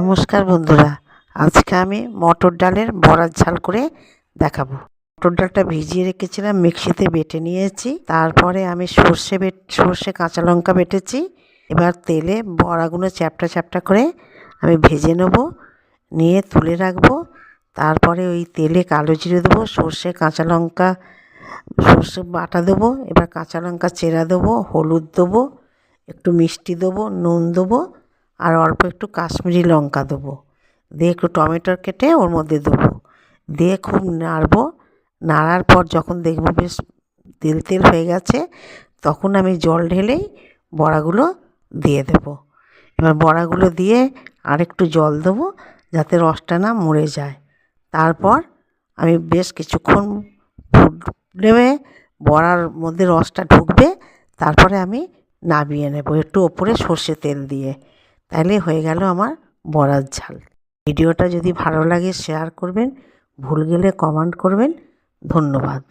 নমস্কার বন্ধুরা, আজকে আমি মটর ডালের বড়ার ঝাল করে দেখাবো। মটর ডালটা ভিজিয়ে রেখেছিলাম, মিক্সিতে বেটে নিয়েছি। তারপরে আমি সর্ষে বেট, সর্ষে কাঁচা লঙ্কা বেটেছি। এবার তেলে বড়াগুলো চ্যাপটা চ্যাপটা করে আমি ভেজে নেব, নিয়ে তুলে রাখব। তারপরে ওই তেলে কালো জিরে দেবো, সর্ষে কাঁচা লঙ্কা, সর্ষে বাটা দেবো, এবার কাঁচা লঙ্কা চেরা দেবো, হলুদ দেবো, একটু মিষ্টি দেবো, নুন দেবো আর অল্প একটু কাশ্মীরি লঙ্কা দেবো। দিয়ে একটু টমেটো কেটে ওর মধ্যে দেবো। দিয়ে খুব নাড়বো। নাড়ার পর যখন দেখব বেশ তেল তেল হয়ে গেছে, তখন আমি জল ঢেলেই বড়াগুলো দিয়ে দেবো। এবার বড়াগুলো দিয়ে আরেকটু জল দেবো যাতে রসটা না মরে যায়। তারপর আমি বেশ কিছুক্ষণ ফুটলে বড়ার মধ্যে রসটা ঢুকবে, তারপরে আমি নামিয়ে নেব একটু ওপরে সর্ষে তেল দিয়ে। তাহলে হয়ে গেল আমার বরার ঝাল। ভিডিওটা যদি ভালো লাগে শেয়ার করবেন। ভুল গেলে কমেন্ট করবেন। ধন্যবাদ।